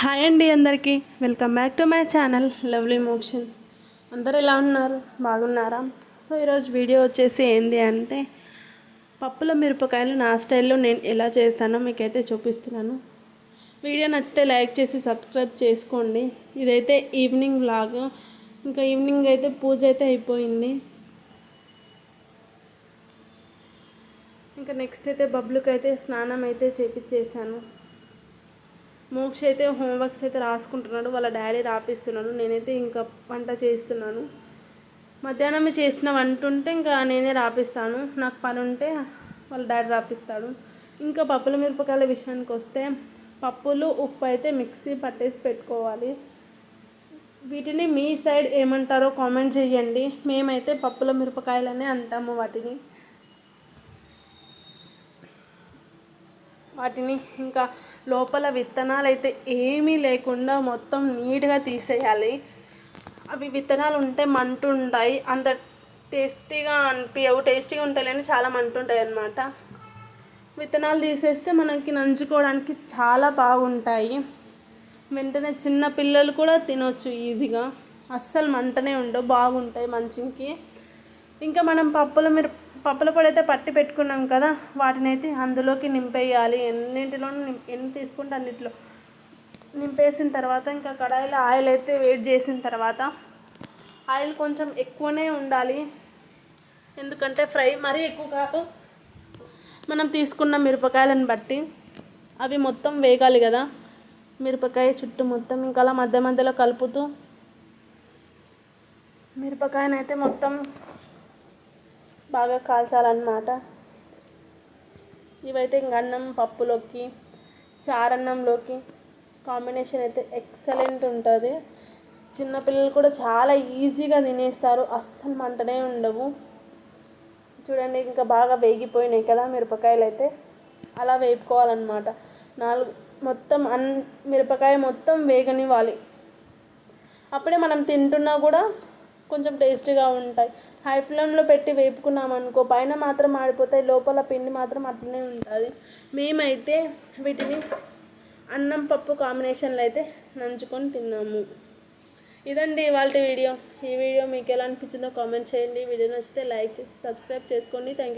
Hi అండి అందరికీ. Welcome back to my channel lovely మోక్షన్. అందరు ఎలా ఉన్నారు? బాగున్నారా? సో ఈరోజు వీడియో వచ్చేసి ఏంది అంటే పప్పుల మిరపకాయలు నా స్టైల్లో నేను ఎలా చేస్తానో మీకైతే చూపిస్తున్నాను. వీడియో నచ్చితే లైక్ చేసి సబ్స్క్రైబ్ చేసుకోండి. ఇదైతే ఈవినింగ్ బ్లాగ్ ఇంకా ఈవినింగ్ అయితే పూజ అయితే అయిపోయింది. ఇంకా నెక్స్ట్ అయితే బబ్లుకి అయితే స్నానం అయితే చేపించేసాను మోక్ష అయితే హోంవర్క్స్ అయితే రాసుకుంటున్నాడు వాళ్ళ డాడీ రాపిస్తున్నాడు నేనైతే ఇంకా వంట చేస్తున్నాను. మధ్యాహ్నం చేసిన వంట ఉంటే ఇంకా నేనే రాపిస్తాను నాకు పని ఉంటే వాళ్ళ డాడీ రాపిస్తాడు. ఇంకా పప్పుల మిరపకాయల విషయానికి వస్తే పప్పులు ఉప్పు అయితే మిక్సీ పట్టేసి పెట్టుకోవాలి. వీటిని మీ సైడ్ ఏమంటారో కామెంట్ చేయండి. మేమైతే పప్పుల మిరపకాయలనే అంటాము వాటిని. వాటిని ఇంకా లోపల విత్తనాలు అయితే ఏమీ లేకుండా మొత్తం నీట్గా తీసేయాలి. అవి విత్తనాలు ఉంటే మంటు ఉంటాయి అంత టేస్టీగా అనిపించవు టేస్టీగా ఉంటాయి చాలా మంటుంటాయి అన్నమాట విత్తనాలు తీసేస్తే మనకి నంచుకోవడానికి చాలా బాగుంటాయి. వెంటనే చిన్న పిల్లలు కూడా తినొచ్చు ఈజీగా. అస్సలు మంటనే ఉండవు. బాగుంటాయి మంచికి. ఇంకా మనం పప్పుల మీరు పప్పుల పొడి అయితే పట్టి పెట్టుకున్నాం కదా వాటిని అయితే అందులోకి నింపేయాలి. ఎన్నింటిలో ఎన్ని తీసుకుంటే అన్నింటిలో. నింపేసిన తర్వాత ఇంకా కడాయిలో ఆయిల్ అయితే వేడి చేసిన తర్వాత ఆయిల్ కొంచెం ఎక్కువనే ఉండాలి. ఎందుకంటే ఫ్రై మరీ ఎక్కువ కాదు. మనం తీసుకున్న మిరపకాయలను బట్టి అవి మొత్తం వేగాలి కదా. మిరపకాయ చుట్టూ మొత్తం ఇంకా అలా మధ్య మధ్యలో కలుపుతూ మిరపకాయనైతే మొత్తం బాగా కాల్చాలన్నమాట. ఇవైతే ఇంక అన్నం పప్పులోకి చారన్నంలోకి కాంబినేషన్ అయితే ఎక్సలెంట్ ఉంటుంది. చిన్నపిల్లలు కూడా చాలా ఈజీగా తినేస్తారు. అస్సలు మంటనే ఉండవు. చూడండి ఇంకా బాగా వేగిపోయినాయి కదా మిరపకాయలు అయితే. అలా వేపుకోవాలన్నమాట. నాలుగు మొత్తం అన్ మిరపకాయ మొత్తం వేగనివ్వాలి. అప్పుడే మనం తింటున్నా కూడా కొంచెం టేస్టీగా ఉంటాయి. హై ఫ్లేమ్లో పెట్టి వేపుకున్నాం అనుకో పైన మాత్రం ఆడిపోతాయి లోపల పిండి మాత్రం అట్లనే ఉంటుంది. మేమైతే వీటిని అన్నం పప్పు కాంబినేషన్లో అయితే నంచుకొని తిన్నాము. ఇదండి ఇవాళ వీడియో. ఈ వీడియో మీకు ఎలా అనిపించిందో కామెంట్ చేయండి. వీడియో నచ్చితే లైక్ చేసి సబ్స్క్రైబ్ చేసుకోండి. Thank you